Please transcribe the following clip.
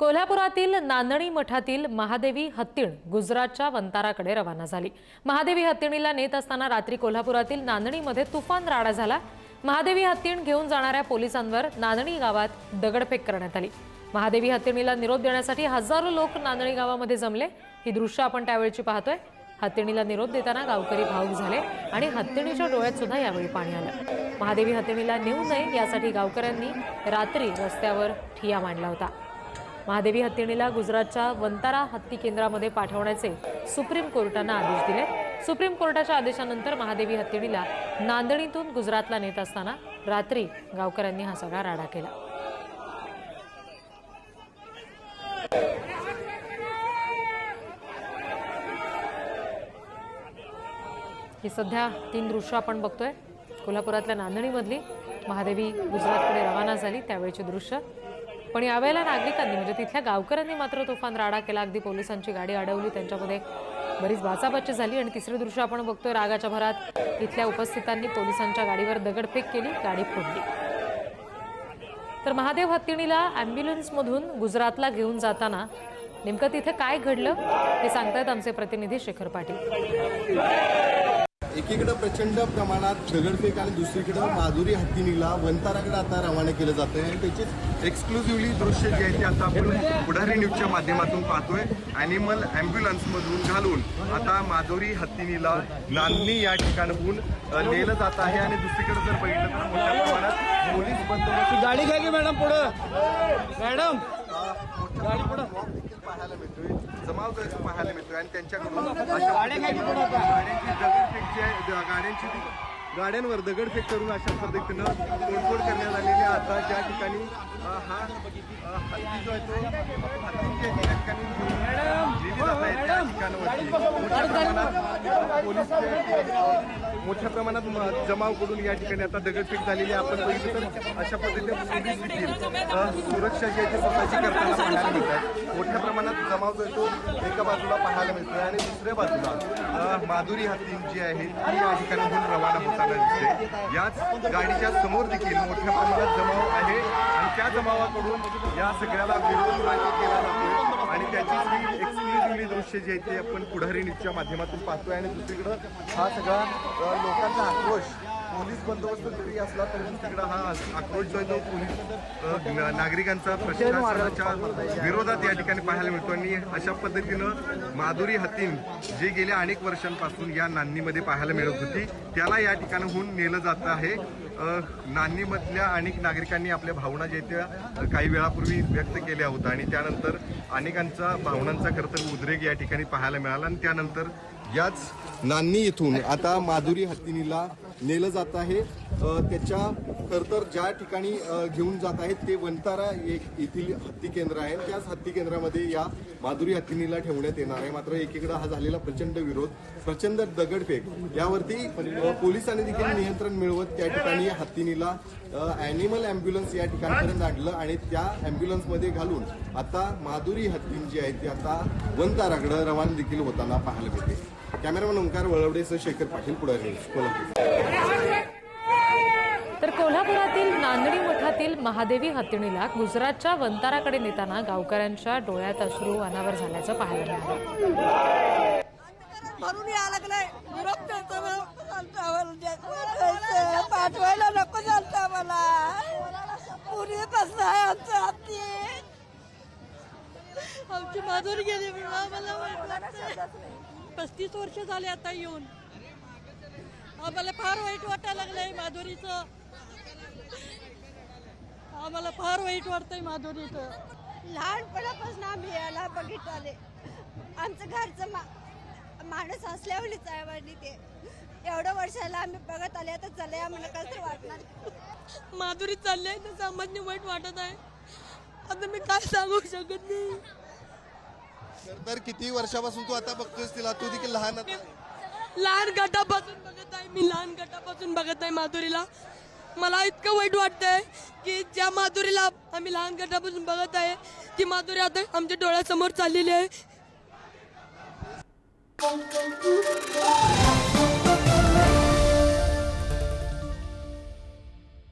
कोल्हापुरातील नांदणी मठातील महादेवी हत्तीण गुजरातच्या वंताराकडे रवाना झाली. महादेवी हत्तीणीला नेत असताना रात्री कोल्हापुरातील नांदणीमध्ये तुफान राडा झाला. महादेवी हत्तीण घेऊन जाणाऱ्या पोलिसांवर नांदणी गावात दगडफेक करण्यात आली. महादेवी हत्तीणीला निरोप देण्यासाठी हजारो लोक नांदणी गावामध्ये जमले. ही दृश्य आपण त्यावेळची पाहतोय. हत्तीणीला निरोप देताना गावकरी भाऊक झाले आणि हत्तीणीच्या डोळ्यात सुद्धा यावेळी पाणी आलं. महादेवी हत्तीणीला नेऊ नये यासाठी गावकऱ्यांनी रात्री रस्त्यावर ठिया मांडला होता. महादेवी हत्तीणीला गुजरातच्या वंतारा हत्ती केंद्रामध्ये पाठवण्याचे सुप्रीम कोर्टानं आदेश दिले. सुप्रीम कोर्टाच्या आदेशानंतर महादेवी हत्तीणीला नांदणीतून गुजरातला नेत असताना रात्री गावकऱ्यांनी हा सगळा राडा केला. ही सध्या तीन दृश्य आपण बघतोय. कोल्हापुरातल्या नांदणीमधली महादेवी गुजरातकडे रवाना झाली त्यावेळची दृश्य. पण यावेळेला नागरिकांनी म्हणजे तिथल्या गावकऱ्यांनी मात्र तुफान राडा केला. अगदी पोलिसांची गाडी अडवली. त्यांच्यामध्ये बरीच बाचाबाची झाली आणि तिसरे दृश्य आपण बघतोय रागाच्या भरात. इथल्या उपस्थितांनी पोलिसांच्या गाडीवर दगडफेक केली गाडी फोडली. तर महादेव हत्तीणीला ॲम्ब्युलन्समधून गुजरातला घेऊन जाताना नेमकं तिथे काय घडलं हे सांगतायत आमचे प्रतिनिधी शेखर पाटील. एकीकडे प्रचंड प्रमाणात दगडफेक आणि दुसरीकडे माधुरी हत्तीनीला वंताराकडे आता रवाना केलं जातंय. आणि त्याची एक्सक्लुझिव्हली दृश्य जे आहे ते आता आपण पुढारी न्यूजच्या माध्यमातून पाहतोय. अॅनिमल अँब्युलन्स मधून घालून आता माधुरी हत्तीनीला नांदणी या ठिकाणाहून नेलं जात आहे. आणि दुसरीकडे जर बघितलं तर मोठ्या प्रमाणात पोलीस बंदोबस्त गाडी घ्या की मॅडम पुढं? मॅडम! गाडी पुढे. पाहायला मिळतोय. जमाव पाहायला मिळतोय. आणि त्यांच्याकडून अशा गाड्यांची दगडफेक जी आहे द- गाड्यांची गाड्यांवर दगडफेक करून अशा पद्धतीनं तोडफोड करण्यात आलेली आहे. आता ज्या ठिकाणी हा हत्ती जो आहे तो ठिकाणी त्या ठिकाणावरती मोठ्या प्रमाणात पोलीस मोठ्या प्रमाणात जमाव करून या ठिकाणी आता दगडफेक झालेली आहे. आपण बघितलं तर अशा पद्धतीने पोलीस देखील सुरक्षा जी आहे ती स्वतःची करताना पाहायला मिळत आहे. मोठ्या प्रमाणात जमाव जो आहे तो एका बाजूला पाहायला मिळतो आणि दुसऱ्या बाजूला माधुरी हत्तीम जी आहे ती या ठिकाणाहून रवाना होताना दिसते. याच गाडीच्या समोर देखील मोठ्या प्रमाणात जमाव आहे आणि त्या जमावाकडून या सगळ्याला विरोध केला जातो. आणि त्याची ही एक्सक्लुझिव्हली दृश्य जे आहे ते आपण पुढारी न्यूजच्या माध्यमातून पाहतोय. आणि दुसरीकडं हा सगळा लोकांचा आक्रोश पोलीस बंदोबस्त जरी असला तरी दुसरीकडे हा आक्रोश जो आहे तो पोलीस अ, नागरिकांचा प्रशासनाच्या विरोधात या ठिकाणी पाहायला मिळतो. आणि अशा पद्धतीनं माधुरी हत्तीन जे गेल्या अनेक वर्षांपासून या नान्नीमध्ये पाहायला मिळत होती त्याला या ठिकाणाहून नेलं जात आहे. अ, अनेक नागरिकांनी आपल्या भावना जे त्या काही वेळापूर्वी व्यक्त केल्या होत्या. आणि त्यानंतर अनेकांचा भावनांचा कर्तव्य उद्रेक या ठिकाणी पाहायला मिळाला. आणि त्यानंतर याच नान्नी इथून आता माधुरी हत्तीनीला नेलं जात आहे. त्याच्या खर तर ज्या ठिकाणी घेऊन जात आहेत ते वंतारा एक येथील हत्ती केंद्र आहे. त्याच हत्ती केंद्रामध्ये या माधुरी हत्तीनीला ठेवण्यात येणार आहे. मात्र एकीकडे हा झालेला प्रचंड विरोध प्रचंड दगडफेक यावरती पोलिसांनी देखील नियंत्रण मिळवत त्या ठिकाणी हत्तीनीला अॅनिमल अँब्युलन्स या ठिकाणपर्यंत आणलं आणि त्या अँब्युलन्समध्ये घालून आता माधुरी हत्तीं जी आहे ती आता वनताराकडं रवाना देखील होताना पाहायला मिळते. कॅमेरामॅन ओंकार वळवडेसह शेखर पाटील पुढारी कोल्हापूर. तर कोल्हापुरातील नांदणी मठातील महादेवी हत्तीणीला गुजरातच्या वंताराकडे नेताना गावकऱ्यांच्या डोळ्यात अश्रू अनावर झाल्याचं पाहायला मिळालं. पाठवायला नको झालं आम्हाला. पूर्वीपासून आहे आमचं हाती आमची माधुरी गेली पस्तीस वर्ष झाले आता येऊन. आम्हाला फार वाईट वाटायला लागलंय माधुरीचं. आम्हाला फार वाईट वाटतंय माधुरीचं. लहानपणापासून आम्ही याला बघितले आमचं घरचं मा माणूस असल्यावरच आहे वाटली ते. एवढं वर्षाला आम्ही बघत आले आता चले आम्हाला कसं तरी वाटणार? माधुरी चालले तर सामान्य वाईट वाटत आहे. आता मी काय सांगू शकत नाही. तर- किती वर्षापासून तू आता बघतोयस तिला? तू देखील लहान आता लहान गटापासून बघत आहे मी लहान गटापासून बघत आहे माधुरीला. मला इतकं वाईट वाटतंय की ज्या माधुरीला आम्ही लहान गटापासून बघत आहे ती माधुरी आता आमच्या डोळ्यासमोर चाललेली आहे.